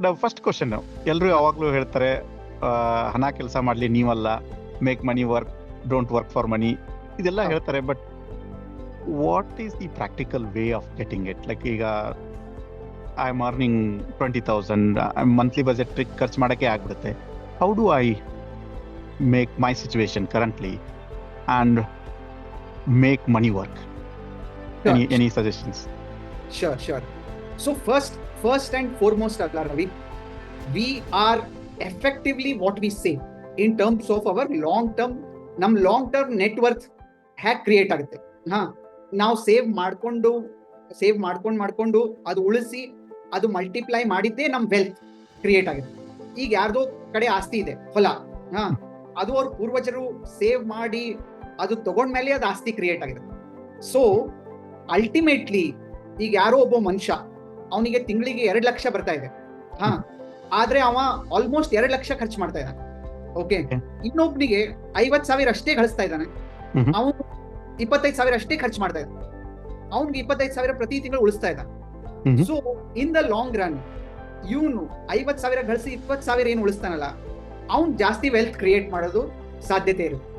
ನಾವು first question ಎಲ್ಲರೂ ಯಾವಾಗಲೂ ಹೇಳ್ತಾರೆ ಹಣ ಕೆಲಸ ಮಾಡಲಿ ನೀವಲ್ಲ make money work don't work for money ಇದೆಲ್ಲ ಹೇಳ್ತಾರೆ but what is the practical way of getting it like ಈಗ I am earning twenty thousand monthly budget ಖರ್ಚು ಮಾಡೋಕ್ಕೆ ಆಗ್ಬಿಡುತ್ತೆ. How do I make my situation currently and make money work any any suggestions sure sure. So first, first and foremost, Ravi, we are effectively what we say in terms of our long term, ನಮ್ long term net worth hack create ಆಗುತ್ತೆ. ಹಾ ನಾವು save ಮಾಡಿಕೊಂಡು save ಮಾಡ್ಕೊಂಡು ಮಾಡ್ಕೊಂಡು ಅದು ಉಳಿಸಿ ಅದು ಮಲ್ಟಿಪ್ಲೈ ಮಾಡಿದ್ದೇ ನಮ್ ವೆಲ್ತ್ ಕ್ರಿಯೇಟ್ ಆಗುತ್ತೆ. ಈಗ ಯಾರ್ದೋ ಕಡೆ ಆಸ್ತಿ ಇದೆ ಹೊಲ ಹಾ ಅದು ಅವ್ರ ಪೂರ್ವಜರು ಸೇವ್ ಮಾಡಿ ಅದು ತಗೊಂಡ್ಮೇಲೆ ಅದು ಆಸ್ತಿ ಕ್ರಿಯೇಟ್ ಆಗಿದೆ. ಸೊ ಅಲ್ಟಿಮೇಟ್ಲಿ ಈಗ ಯಾರೋ ಒಬ್ಬ ಮನುಷ್ಯ ಅವನಿಗೆ ತಿಂಗಳಿಗೆ ಎರಡ್ ಲಕ್ಷ ಬರ್ತಾ ಇದೆ. ಹಾ ಆದ್ರೆ ಅವ ಆಲ್ಮೋಸ್ಟ್ ಎರಡ್ ಲಕ್ಷ ಖರ್ಚು ಮಾಡ್ತಾ ಇದ್ದಾನೆ. ಓಕೆ. ಇನ್ನೊಬ್ನಿಗೆ ಐವತ್ ಸಾವಿರ ಅಷ್ಟೇ ಗಳಿಸ್ತಾ ಇದ್ದಾನೆ. ಅವನು ಇಪ್ಪತ್ತೈದು ಸಾವಿರ ಅಷ್ಟೇ ಖರ್ಚು ಮಾಡ್ತಾ ಇದ್ದಾನೆ. ಅವ್ನಿಗೆ ಇಪ್ಪತ್ತೈದು ಸಾವಿರ ಪ್ರತಿ ತಿಂಗಳು ಉಳಿಸ್ತಾ ಇದ್ದಾನೆ. So in the long run ಇವನು ಐವತ್ ಸಾವಿರ ಗಳಿಸಿ ಇಪ್ಪತ್ ಸಾವಿರ ಏನು ಉಳಿಸ್ತಾನಲ್ಲ ಅವ್ನ್ ಜಾಸ್ತಿ ವೆಲ್ತ್ ಕ್ರಿಯೇಟ್ ಮಾಡೋದು ಸಾಧ್ಯತೆ ಇರುತ್ತೆ.